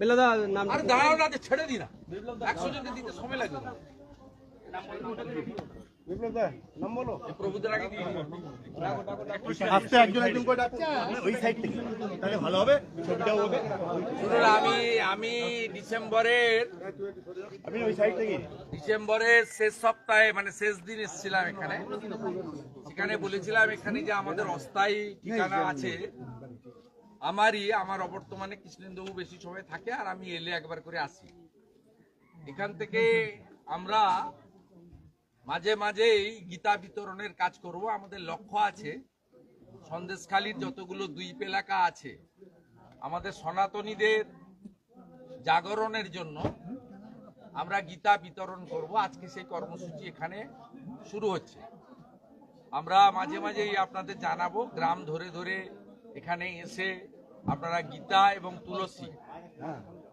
বেলাদা নাম আরে দাঁড়াও না ছেড়ে দি না। একশো জনকে দিতে সময় লাগবে না। এই প্রভুদের আগে দিয়ে দিন। আস্তে একজন একজন করে ডাকো। ওই সাইড থেকে। ভালো হবে শুনুন আমি আমি ডিসেম্বরের আমি ওই সাইড থেকে। ডিসেম্বরের শেষ সপ্তাহে মানে শেষ দিন এসেছিলাম এখানে। সেখানে বলেছিলাম এখানে যে আমাদের অস্থায়ী ঠিকানা আছে। আমারই, আমার অবর্তমানে কৃষ্ণেন্দুবাবু বেশি সময় থাকে আর আমি এলে একবার করে আসি। এখান থেকে আমরা মাঝে মাঝেই গীতা বিতরণের কাজ করব। আমাদের লক্ষ্য আছে, সন্দেশখালীর যতগুলো দ্বীপ এলাকা আছে, আমাদের সনাতনীদের জাগরণের জন্য আমরা গীতা বিতরণ করব। আজকে সেই কর্মসূচি এখানে শুরু হচ্ছে। আমরা মাঝে মাঝেই আপনাদের জানাব, গ্রাম ধরে ধরে এখানে এসে আপনারা গীতা এবং তুলসী,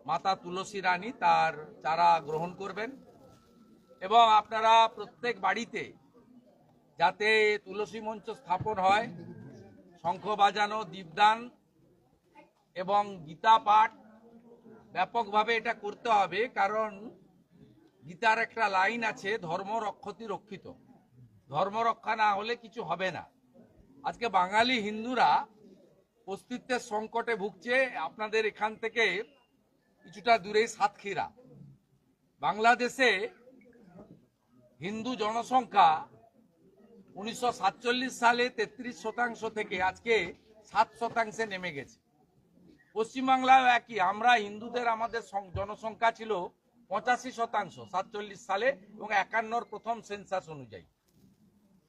মাতা তুলসী রানী তার চারা গ্রহণ করবেন। এবং আপনারা প্রত্যেক বাড়িতে যাতে তুলসী মঞ্চ স্থাপন হয়, শঙ্খ বাজানো, দীপদান এবং গীতা পাঠ, ব্যাপকভাবে এটা করতে হবে, কারণ গীতার একটা লাইন আছে ধর্ম রক্ষতি রক্ষিত। ধর্ম রক্ষা না হলে কিছু হবে না। আজকে বাঙালি হিন্দুরা অস্তিত্বের সংকটে ভুগছে, আপনাদের এখান থেকে কিছুটা দূরে সাতক্ষীরা। বাংলাদেশে হিন্দু জনসংখ্যা উনিশশো সাতচল্লিশ সালে তেত্রিশ শতাংশ থেকে আজকে সাত শতাংশে নেমে গেছে। পশ্চিমবাংলায় একই, আমরা হিন্দুদের আমাদের জনসংখ্যা ছিল পঁচাশি শতাংশ সাতচল্লিশ সালে এবং একান্নর প্রথম সেন্সাস অনুযায়ী।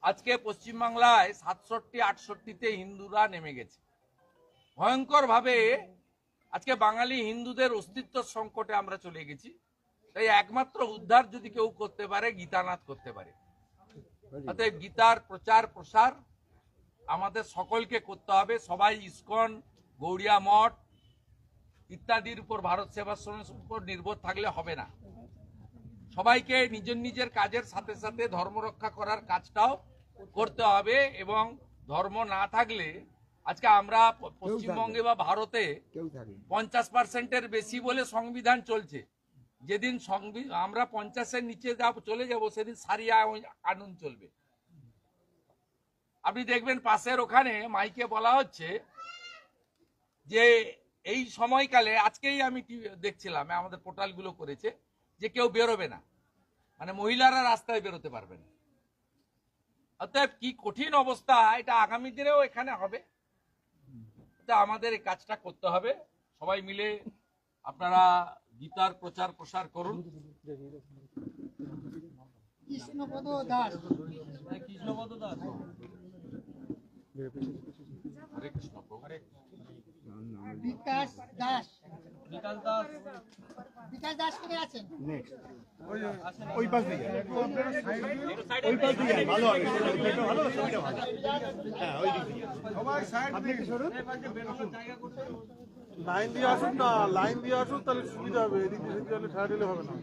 আজকে পশ্চিমবাংলায় সাতষট্টি, আটষট্টিতে হিন্দুরা নেমে গেছে। ভয়ঙ্কর ভাবে আজকে বাঙালি হিন্দুদের অস্তিত্ব সংকটে আমরা চলে গেছি। তাই একমাত্র উদ্ধার যদি কেউ করতে পারে, গীতানাথ করতে পারে। অতএব গীতার প্রচার, প্রসার আমাদের সকলকে করতে হবে। সবাই ইস্কন, গৌড়িয়া মঠ ইত্যাদির উপর ভারত সেবাশ্রমের উপর নির্ভর থাকলে হবে না। সবাইকে নিজের নিজের কাজের সাথে সাথে ধর্ম রক্ষা করার কাজটাও করতে হবে এবং ধর্ম না থাকলে আজকে আমরা পশ্চিমবঙ্গে বা ভারতে পঞ্চাশ পার্সেন্টের বেশি বলে সংবিধান চলছে। যেদিন আমরা পঞ্চাশের নিচে যাব চলে যাব সেদিন সারিয়া কানুন চলবে। আপনি দেখবেন পাশের ওখানে মাইকে বলা হচ্ছে যে এই সময়কালে আজকেই আমি দেখছিলাম আমাদের পোর্টালগুলো করেছে যে কেউ বেরোবে না। মানে মহিলারা রাস্তায় বেরোতে পারবে না। অতএব কি কঠিন অবস্থা এটা আগামী দিনেও এখানে হবে। তা আমাদের এই কাজটা করতে হবে। সবাই মিলে আপনারা গীতার প্রচার প্রসার করুন। কৃষ্ণপদ দাস। হরে কৃষ্ণ প্রভু। বিকাশ দাস। বিকাশ দাস কে আছেন? নেক্সট ওই পাশ দিয়ে। ওই পাশ দিয়ে ভালো হবে। ভালো ছবিটা ভালো। হ্যাঁ ওই দিক আপনি একটু সরুন লাইন দিয়ে আসুন না লাইন দিয়ে আসুন তাহলে সুবিধা হবে। এদিক দিয়ে গেলে ঠাড়া দিলে হবে না।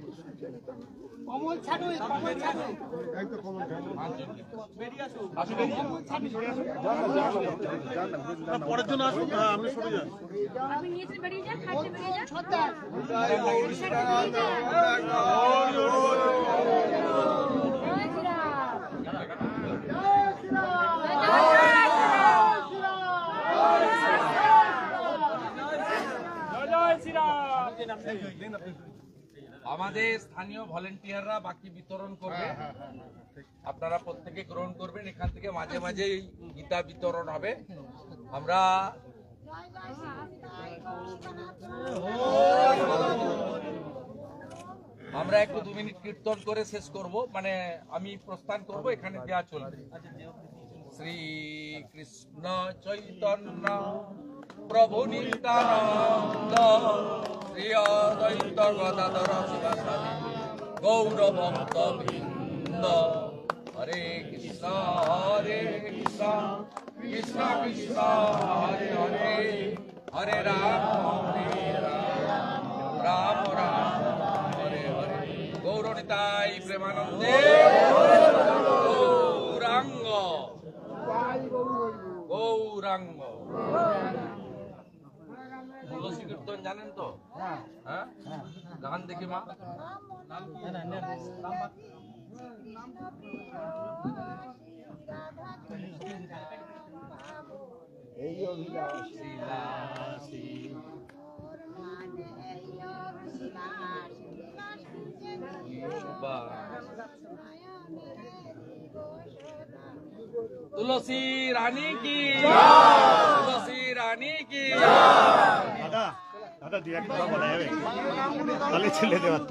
কমল ছাড়ুই কমল ছাড়ুই না, পরের জন্য হ্যাঁ আপনি সরে যান। আপনি নিচে বেরিয়ে যান খাটে বেরিয়ে যান সর্দার জয় শ্রীরাম। আমাদের স্থানীয় ভলেন্টিয়াররা বাকি বিতরণ করবে। আপনারা প্রত্যেকে গ্রহণ করবেন এখান থেকে মাঝে মাঝে গীতা বিতরণ হবে। আমরা আমরা একটু দু মিনিট কীর্তন করে শেষ করব। মানে আমি প্রস্থান করব এখানে দেওয়া চলবে। শ্রী কৃষ্ণ চৈতন্য প্রভু নিত্যানন্দ। শ্রী অদ্বৈত গদাধর শিবাসাদি গৌরভক্ত বৃন্দ হরে কৃষ্ণ হরে কৃষ্ণ কৃষ্ণ কৃষ্ণ হরে হরে হরে রাম হরে রাম রাম রাম হরে হরে গৌরনিতাই প্রেমানন্দে গৌরাঙ্গ। গৌরাঙ্গ। তুলসী কীর্তন জানেন তো? হ্যাঁ গান দেখি মা তুলসী রানী কি তুলসী রানী কি দাদা দাদা দুই একটা বলা যাবে। তাহলে ছেলে দেওয়ার